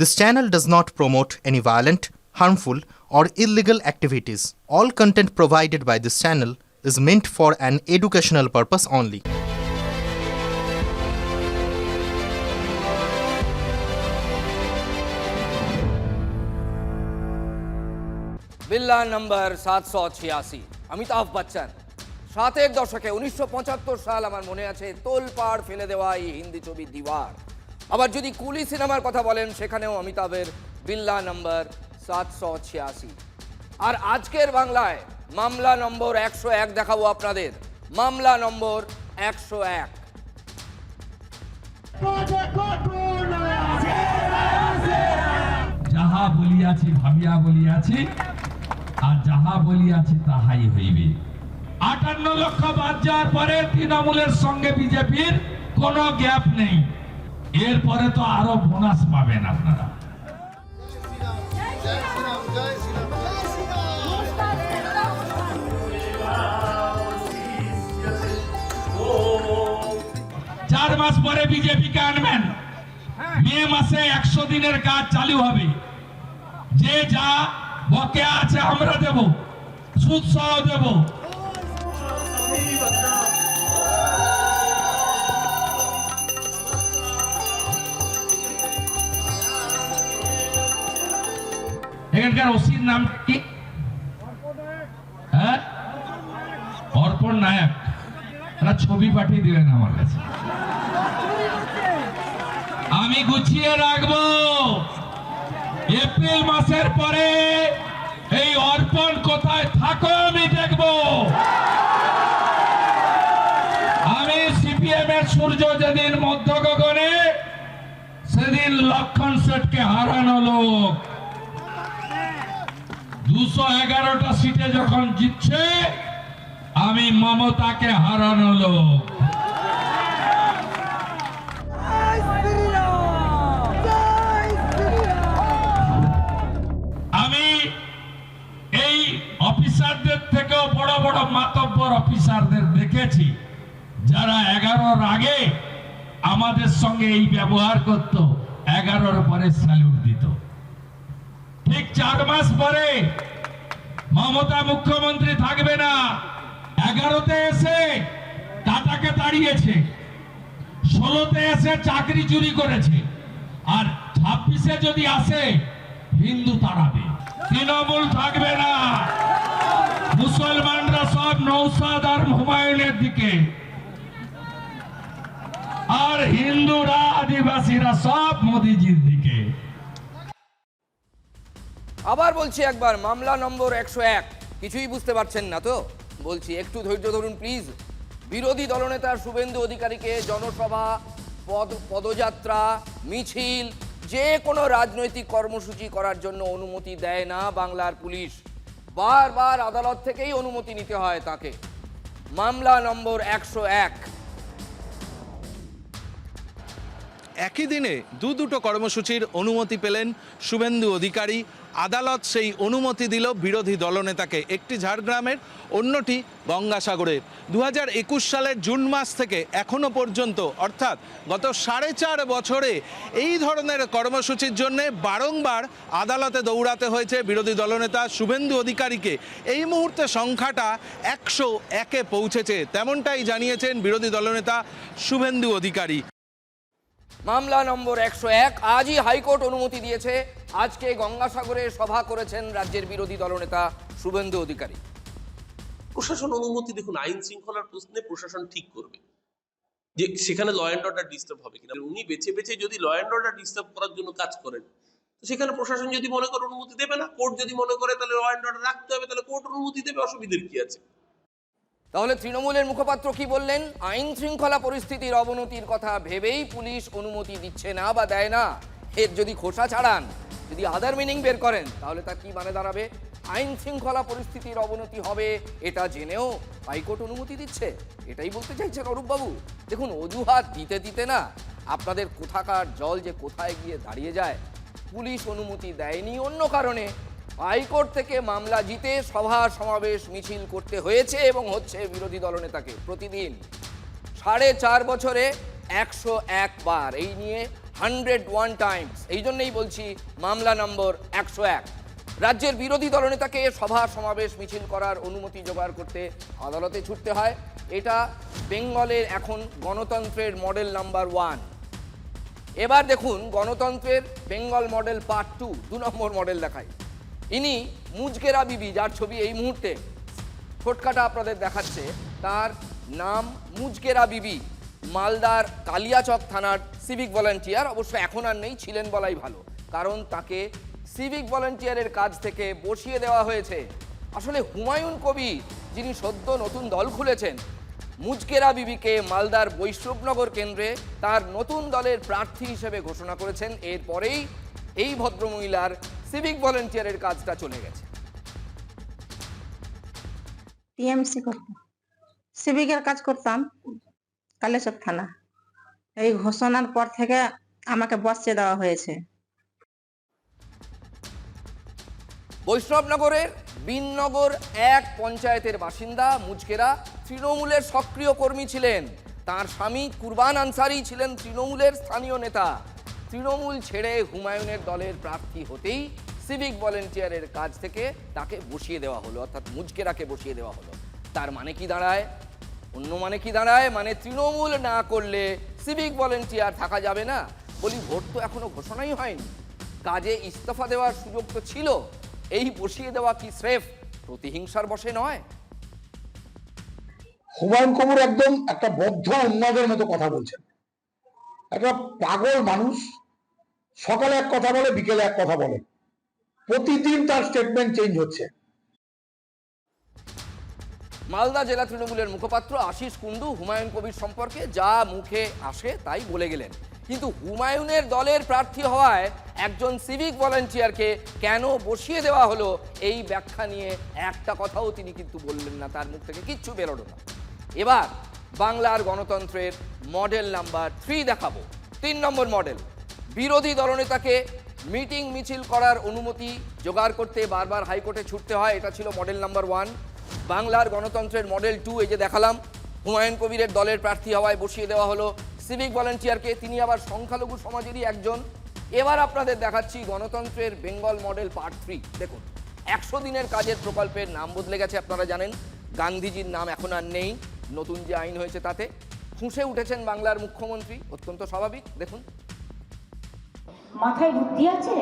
This channel does not promote any violent, harmful, or illegal activities. All content provided by this channel is meant for an educational purpose only. বিল্লা নম্বর সাতশো ছিয়াশি অমিতাভ বচ্চন সাতের দশকে উনিশশো পঁচাত্তর সাল আমার মনে আছে তোলপাড় ফেলে দেওয়া এই হিন্দি ছবি দিওয়ার আবার যদি কুলি সিনেমার কথা বলেন, সেখানেও অমিতাভের বিল্লা নম্বর সাতশো ছিয়াশি। আর আজকের বাংলায় মামলা নম্বর একশো এক দেখাবো আপনাদের। মামলা নম্বর একশো এক। যাহা বলিয়াছি ভাবিয়া বলিয়াছি, আর যাহা বলিয়াছি তাহাই হইবে। আটান্ন লক্ষ বাদ যাওয়ার পরে তৃণমূলের সঙ্গে বিজেপির কোনো গ্যাপ নেই। এরপরে তো আরও বোনাস পাবেন আপনারা। চার মাস পরে বিজেপিকে আনবেন। মে মাসে একশো দিনের কাজ চালু হবে। যে যা বকেয়া আছে আমরা দেব সুদ সহ দেব। এখানকার ওসির নাম কি? হ্যাঁ? অর্পণ নায়ক। ছবি পাঠিয়ে দিলেন আমার কাছে। আমি গুছিয়ে রাখব। এপ্রিল মাসের পরে এই অর্পণ কোথায় থাকো আমি দেখব। আমি সিপিএম এর সূর্য যেদিন মধ্য গগনে সেদিন লক্ষণ সেটকে হারানো লোক। দুশো এগারোটা সিটে যখন জিতছে, আমি মমতাকে হারানো আমি এই অফিসারদের থেকেও বড় বড় মাতব্বর অফিসারদের দেখেছি, যারা এগারোর আগে আমাদের সঙ্গে এই ব্যবহার করত, এগারোর পরে স্যালুট দিত। ঠিক চার মাস পরে মমতা মুখ্যমন্ত্রী থাকবে না। এগারোতে এসে টাটাকে তাড়িয়েছে, ষোলোতে এসে চাকরি চুরি করেছে, আর ছাব্বিশে যদি আসে, হিন্দু তাড়াবে। তৃণমূল থাকবে না। মুসলমানরা সব নৌসাদ আর হুমায়ুনের দিকে। আর হিন্দুরা আদিবাসীরা সব মোদিজির দিকে। আবার বলছি একবার, মামলা নম্বর একশো এক। কিছুই বুঝতে পারছেন না তো? বলছি, একটু ধৈর্য ধরুন প্লিজ বিরোধী দলনেতা শুভেন্দু অধিকারীকে জনসভা, পদ, পদযাত্রা, মিছিল, যে কোনো রাজনৈতিক কর্মসূচি করার জন্য অনুমতি দেয় না বাংলার পুলিশ। বারবার আদালত থেকেই অনুমতি নিতে হয় তাকে। মামলা নম্বর একশো এক। একই দিনে দু দুটো কর্মসূচির অনুমতি পেলেন শুভেন্দু অধিকারী আদালত সেই অনুমতি দিল বিরোধী দলনেতাকে। একটি ঝাড়গ্রামের, অন্যটি গঙ্গাসাগরের দু হাজার একুশ সালের জুন মাস থেকে এখনও পর্যন্ত, অর্থাৎ গত সাড়ে চার বছরে এই ধরনের কর্মসূচির জন্য বারংবার আদালতে দৌড়াতে হয়েছে বিরোধী দলনেতা শুভেন্দু অধিকারীকে। এই মুহূর্তে সংখ্যাটা একশো একে পৌঁছেছে, তেমনটাই জানিয়েছেন বিরোধী দলনেতা শুভেন্দু অধিকারী। মামলা নম্বর একশো এক। আজই হাইকোর্ট অনুমতি দিয়েছে। আজকে গঙ্গাসাগরে সভা করেছেন রাজ্যের বিরোধী দলনেতা শুভেন্দু অধিকারী। প্রশাসন অনুমতি দেখুন, আইন শৃঙ্খলার প্রশ্নে প্রশাসন ঠিক করবে। যে সেখানে ল অ্যান্ড অর্ডার ডিস্টার্ব হবে কিনা। উনি বেছে বেছে যদি ল অ্যান্ড অর্ডার ডিস্টার্ব করার জন্য কাজ করেন সেখানে প্রশাসন যদি মনে করে অনুমতি দেবে না, কোর্ট যদি মনে করে তাহলে ল অ্যান্ড অর্ডার রাখতে হবে, তাহলে কোর্ট অনুমতি দেবে, অসুবিধার কি আছে? তাহলে তৃণমূলের মুখপাত্র কি বললেন? আইন শৃঙ্খলা পরিস্থিতির অবনতির কথা ভেবেই পুলিশ অনুমতি দিচ্ছে না বা দেয় না। এর যদি খোসা ছাড়ান, যদি আদার মিনিং বের করেন, তাহলে তা কি মানে দাঁড়াবে? আইন শৃঙ্খলা পরিস্থিতির অবনতি হবে, এটা জেনেও হাইকোর্ট অনুমতি দিচ্ছে। এটাই বলতে চাইছেন অরূপবাবু। দেখুন, অজুহাত দিতে দিতে না আপনাদের কোথাকার জল যে কোথায় গিয়ে দাঁড়িয়ে যায়, পুলিশ অনুমতি দেয়নি অন্য কারণে। হাইকোর্ট থেকে মামলা জিতে সভা, সমাবেশ, মিছিল করতে হয়েছে এবং হচ্ছে বিরোধী দলনেতাকে প্রতিদিন সাড়ে চার বছরে একশো এক বার। এই নিয়ে হান্ড্রেড ওয়ান টাইমস এই জন্যেই বলছি মামলা নম্বর একশো এক। রাজ্যের বিরোধী দলনেতাকে সভা, সমাবেশ, মিছিল করার অনুমতি জোগাড় করতে আদালতে ছুটতে হয়। এটা বেঙ্গলের এখন গণতন্ত্রের মডেল নাম্বার ওয়ান এবার দেখুন গণতন্ত্রের বেঙ্গল মডেল পার্ট টু দু নম্বর মডেল দেখাই ইনি মুজকেরা বিবি, যার ছবি এই মুহূর্তে ছোটকাটা আপনাদের দেখাচ্ছে, তার নাম মুজকেরা বিবি, মালদার কালিয়াচক থানার সিভিক ভলান্টিয়ার অবশ্য এখন আর নেই, ছিলেন বলাই ভালো, কারণ তাকে সিভিক ভলান্টিয়ারের কাজ থেকে বসিয়ে দেওয়া হয়েছে। আসলে হুমায়ুন কবির, যিনি সদ্য নতুন দল খুলেছেন মুজকেরা বিবিকে মালদার বৈষ্ণবনগর কেন্দ্রে তার নতুন দলের প্রার্থী হিসেবে ঘোষণা করেছেন। এরপরেই এই ভদ্রমহিলার সিভিক ভলেন্টিয়ারের কাজটা চলে গেছে। টিএমসি করতাম। সিভিকের কাজ করতাম কালেচক থানা। এই ঘোষণার পর থেকে আমাকে বসিয়ে দেওয়া হয়েছে। বৈষ্ণবনগরের বিননগর এক পঞ্চায়েতের বাসিন্দা মুজকেরা তৃণমূলের সক্রিয় কর্মী ছিলেন। তার স্বামী কুরবান আনসারি ছিলেন তৃণমূলের স্থানীয় নেতা। তৃণমূল ছেড়ে হুমায়ুনের দলের প্রার্থী হতেই সিভিক ভলেন্টিয়ারের কাজ থেকে তাকে বসিয়ে দেওয়া হলো, অর্থাৎ মুজকেরাকে বসিয়ে দেওয়া হলো। তার মানে কি দাঁড়ায়? অন্য মানে কি দাঁড়ায়? মানে তৃণমূল না করলে সিভিক ভলেন্টিয়ার থাকা যাবে না। বলি, ভোট তো এখনও ঘোষণাই হয়নি। কাজে ইস্তফা দেওয়ার সুযোগ তো ছিল। এই বসিয়ে দেওয়া কি স্রেফ প্রতিহিংসার বসে নয়। হুমায়ুন কবির একদম একটা বদ্ধ উন্মাদের মতো কথা বলছেন। একটা পাগল মানুষ সকালে এক কথা বলে, বিকেলে এক কথা বলে। প্রতিদিন তার স্টেটমেন্ট চেঞ্জ হচ্ছে। মালদা জেলা তৃণমূলের মুখপাত্র আশিস কুন্ডু হুমায়ুন কবির সম্পর্কে যা মুখে আসে তাই বলে গেলেন। কিন্তু হুমায়ুনের দলের প্রার্থী হওয়ায় একজন সিভিক ভলান্টিয়ারকে কেন বসিয়ে দেওয়া হলো, এই ব্যাখ্যা নিয়ে একটা কথাও তিনি কিন্তু বললেন না, তার মুখ থেকে কিচ্ছু বেরোলো না। এবার বাংলার গণতন্ত্রের মডেল নাম্বার থ্রি দেখাবো। তিন নম্বর মডেল, বিরোধী দলনেতাকে মিটিং মিছিল করার অনুমতি জোগাড় করতে বারবার হাইকোর্টে ছুটতে হয়, এটা ছিল মডেল নাম্বার ওয়ান বাংলার গণতন্ত্রের মডেল টু এই যে দেখালাম, হুমায়ুন কবিরের দলের প্রার্থী হওয়ায় বসিয়ে দেওয়া হলো। সিভিক ভলেন্টিয়ারকে তিনি আবার সংখ্যালঘু সমাজেরই একজন। এবার আপনাদের দেখাচ্ছি গণতন্ত্রের বেঙ্গল মডেল পার্ট থ্রি দেখুন, একশো দিনের কাজের প্রকল্পের নাম বদলে গেছে, আপনারা জানেন। গান্ধীজির নাম এখন আর নেই। নতুন যে আইন হয়েছে তাতে ফুঁসে উঠেছেন বাংলার মুখ্যমন্ত্রী অত্যন্ত স্বাভাবিক দেখুন। মাথায় বুদ্ধি আছে?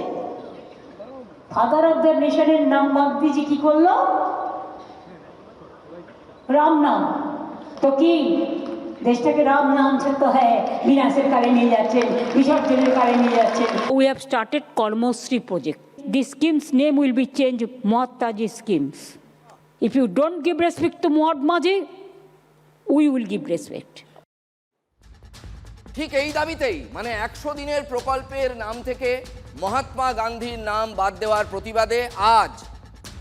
ফাদার অফ দ্য নেশনের নাম গান্ধীজি কি করল? রাম নাম। তো কি? দেশটাকে রাম নাম তো হ্যাঁ বিনাশের কালে নিয়ে যাচ্ছেন বিসর্জনের কালে নিয়ে যাচ্ছেন We have started Karmosri project. The scheme's name will be changed Mohtaji schemes. If you don't give respect to Mahatmaji, we will give respect. ঠিক এই দাবিতেই মানে একশো দিনের প্রকল্পের নাম থেকে মহাত্মা গান্ধীর নাম বাদ দেওয়ার প্রতিবাদে আজ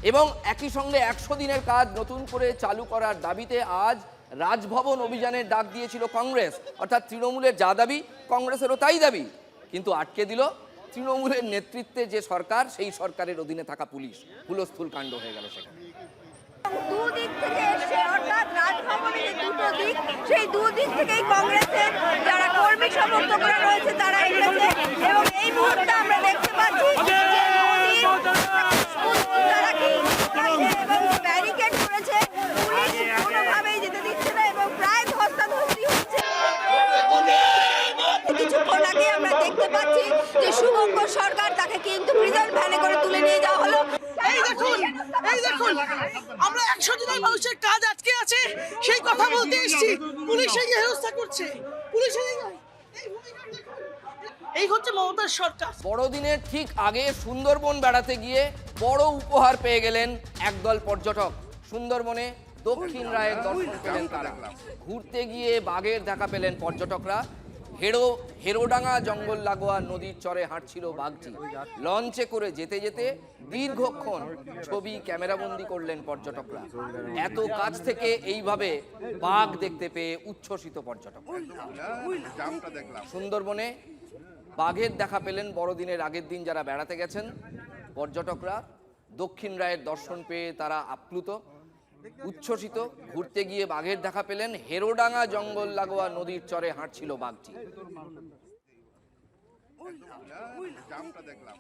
এবং একই সঙ্গে একশো দিনের কাজ নতুন করে চালু করার দাবিতে আজ রাজভবন অভিযানের ডাক দিয়েছিল কংগ্রেস। অর্থাৎ তৃণমূলের যা দাবি, কংগ্রেসেরও তাই দাবি। কিন্তু আটকে দিল তৃণমূলের নেতৃত্বে যে সরকার, সেই সরকারের অধীনে থাকা পুলিশ। হুলস্থুল কাণ্ড হয়ে গেল সেখানে। দুদিক থেকে দুটো দিক, সেই দুদিক থেকেই কংগ্রেসের যারা কর্মী সমর্থকরা রয়েছে, তারা এসেছে। এবং এই মুহূর্তে আমরা দেখতে পাচ্ছি যে মোদির তারা কি করেছে এবং ব্যারিকেড করেছে পুলিশ কোনোভাবেই যেতে দিচ্ছে না এবং প্রায় ধস্তাধস্তি হচ্ছে কিছুক্ষণ আগে আমরা দেখতে পাচ্ছি যে শুভঙ্কর সরকার তাকে কিন্তু প্রিজন ভ্যানে করে তুলে নিয়ে যাওয়া হলো এই দেখুন এই দেখুন আমরা দিনের মানুষের কাজ আটকে আছে, সেই কথা বলতে এসেছি। পুলিশ এই হেরস্তা করছে। দেখুন। এই হচ্ছে মমতার সরকার। বড়দিনের ঠিক আগে সুন্দরবন বেড়াতে গিয়ে বড় উপহার পেয়ে গেলেন একদল পর্যটক। সুন্দরবনে দক্ষিণ রায়ের দর্শন পেলেন তারা। ঘুরতে গিয়ে বাঘের দেখা পেলেন পর্যটকরা। হেরো হেরোডাঙ্গা, জঙ্গল লাগোয়া, নদীর চরে হাঁটছিল বাঘটি। লঞ্চে করে যেতে যেতে দীর্ঘক্ষণ ছবি ক্যামেরাবন্দি করলেন পর্যটকরা। এত কাছ থেকে এইভাবে বাঘ দেখতে পেয়ে উচ্ছ্বসিত পর্যটক সুন্দরবনে বাঘের দেখা পেলেন বড়দিনের আগের দিন যারা বেড়াতে গেছেন। পর্যটকরা দক্ষিণ রায়ের দর্শন পেয়ে তারা আপ্লুত। উচ্ছ্বসিত ঘুরতে গিয়ে বাঘের দেখা পেলেন হেরোডাঙ্গা জঙ্গল লাগোয়া নদীর চরে হাঁটছিল বাঘটি। দেখলাম।